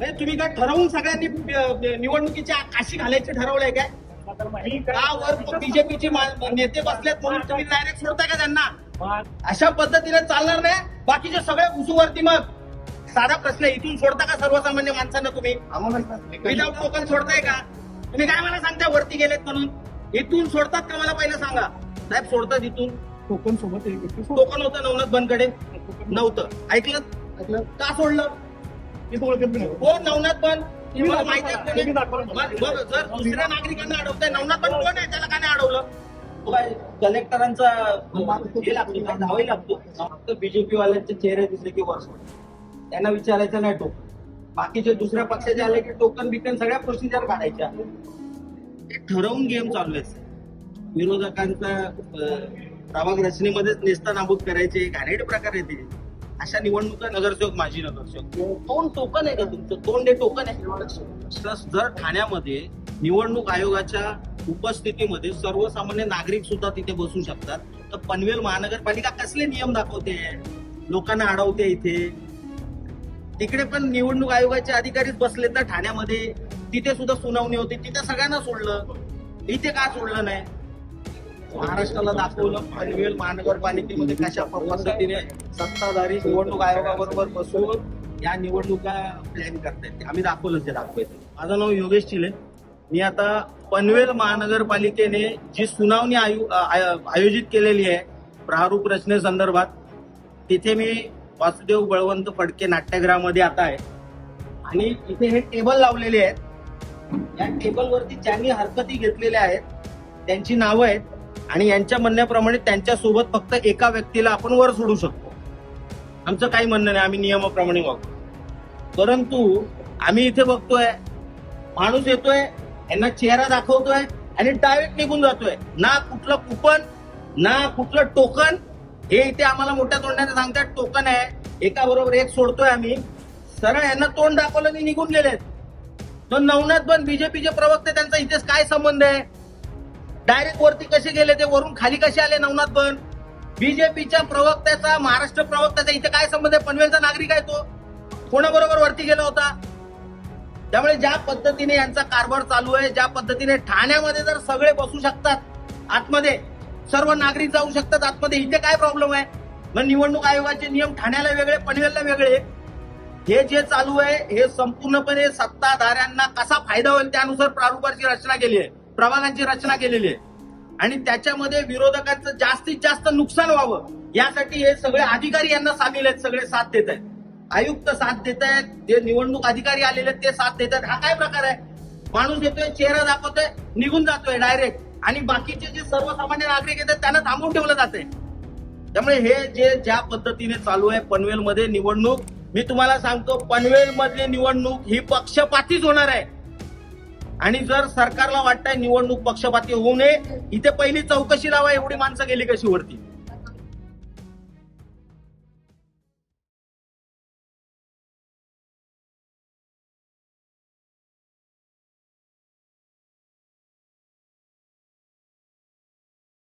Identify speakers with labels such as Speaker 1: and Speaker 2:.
Speaker 1: नाही तुम्ही काय ठरवून सगळ्यांनी अ, निवडणुकीची काशी घालायची ठरवलंय काय? का वर बीजेपीचे नेते बसलेत म्हणून तुम्ही डायरेक्ट सोडताय का त्यांना? अशा पद्धतीने चालणार नाही. बाकीचे सगळे घुसूवरती मग. साधा प्रश्न इथून सोडता का सर्वसामान्य माणसांना तुम्ही? विदाऊट टोकन सोडताय का? तुम्ही काय मला सांगता वरती गेलेत म्हणून? इथून सोडतात का मला पहिलं सांगा? साहेब सोडतात इथून.
Speaker 2: टोकन सोबत.
Speaker 1: टोकन होतं नवनाथ बनकडे. नव्हतं. ऐकलं?
Speaker 2: ऐकलं?
Speaker 1: का सोडलं?
Speaker 2: मी तो ओळखत नाही.
Speaker 1: कोण? नवनाथ बन
Speaker 2: तुम्ही
Speaker 1: मला माहिती आहे. कोण आहे? जर दुसऱ्या नागरिकांना अडवतंय नवनाथ पण कोण आहे? त्याला का नाही अडवलं? तो काय कलेक्टरांचा हे लागतो का धावाही लागतो. फक्त बीजेपी वाल्यांचे चेहरे दिसले की वर्ष त्यांना विचारायचं नाही टोकन. बाकीचे दुसऱ्या पक्षाचे आले की टोकन बिकन सगळ्या प्रोसिजर काढायच्या. ठरवून गेम चालू आहे. विरोधकांचा अं, प्रभाग रचनेमध्येच नेस्ता नाबूद करायचे घाणेरडे प्रकार येते अशा निवडणुका नगरसेवक माजी नगरसेवक. तोंड टोकन आहे का तुमचं? तोंड हे टोकन आहे. जर ठाण्यामध्ये निवडणूक आयोगाच्या उपस्थितीमध्ये सर्वसामान्य नागरिक सुद्धा तिथे बसू शकतात तर पनवेल महानगरपालिका कसले नियम दाखवते? लोकांना अडवते इथे. तिकडे पण निवडणूक आयोगाचे अधिकारीच बसले तर ठाण्यामध्ये. तिथे सुद्धा सुनावणी होती. तिथे सगळ्यांना सोडलं. इथे का सोडलं नाही? महाराष्ट्राला दाखवलं पनवेल महानगरपालिकेमध्ये कशा पद्धतीने सत्ताधारी निवडणूक आयोगाबरोबर बसून या निवडणुका प्लॅन करतायत आम्ही दाखवलं ते दाखवायचं माझं नाव योगेश चिले. मी आता पनवेल महानगरपालिकेने जी सुनावणी आयो- आय- आयोजित केलेली आहे प्रारूप रचनेसंदर्भात तिथे मी वासुदेव बळवंत फडके नाट्यगृहामध्ये आता आहे. आणि इथे हे टेबल लावलेले आहेत. या टेबलवरती ज्यांनी हरकती घेतलेल्या आहेत त्यांची नावं आहेत. आणि यांच्या म्हणण्याप्रमाणे त्यांच्यासोबत फक्त एका व्यक्तीला आपण वर सोडू शकतो. आमचं काही म्हणणं नाही आम्ही नियमाप्रमाणे वागतो. परंतु आम्ही इथे बघतोय माणूस येतोय यांना चेहरा दाखवतोय आणि डायरेक्ट निघून जातोय. ना कुठलं कुपन ना कुठलं टोकन हे इथे आम्हाला मोठ्या तोंडाने सांगतात टोकन आहे. एका बरोबर एक सोडतोय आम्ही. सरळ यांना तोंड दाखवलं आणि निघून गेलेत. तर नवनाथ पण बीजेपीचे प्रवक्ते त्यांचा इथेच काय संबंध आहे? डायरेक्ट वरती कसे गेले ते वरून खाली कसे आले नवनाथ पण बीजेपीच्या प्रवक्त्याचा महाराष्ट्र प्रवक्त्याचा इथे काय संबंध आहे? पनवेलचा नागरिक आहे तो. कोणाबरोबर वरती गेला होता? त्यामुळे ज्या पद्धतीने यांचा कारभार चालू आहे ज्या पद्धतीने ठाण्यामध्ये जर सगळे बसू शकतात आतमध्ये सर्व नागरिक जाऊ शकतात आतमध्ये इथे काय प्रॉब्लेम आहे? मग निवडणूक आयोगाचे नियम ठाण्याला वेगळे पनवेलला वेगळे. हे जे चालू आहे हे संपूर्णपणे सत्ताधाऱ्यांना कसा फायदा होईल त्यानुसार प्रारूपाची रचना केली आहे. प्रभागांची रचना केलेली आहे. आणि त्याच्यामध्ये विरोधकांचं जास्तीत जास्त नुकसान व्हावं यासाठी हे सगळे अधिकारी यांना सामील आहेत सगळे साथ देत आहेत. आयुक्त साथ देत आहेत जे निवडणूक अधिकारी आलेले आहेत ते साथ देत आहेत. हा काय प्रकार आहे? माणूस येतोय चेहरा दाखवतोय निघून जातोय डायरेक्ट. आणि बाकीचे जे सर्वसामान्य नागरिक येतात त्यांना थांबवून ठेवलं जाते त्यामुळे हे जे ज्या पद्धतीने चालू आहे पनवेलमध्ये निवडणूक मी तुम्हाला सांगतो पनवेल मधली निवडणूक ही पक्षपातीच होणार आहे. आणि जर सरकारला वाटतंय निवडणूक पक्षपाती होऊ नये इथे पहिली चौकशी लावा एवढी माणसं गेली कशी वरती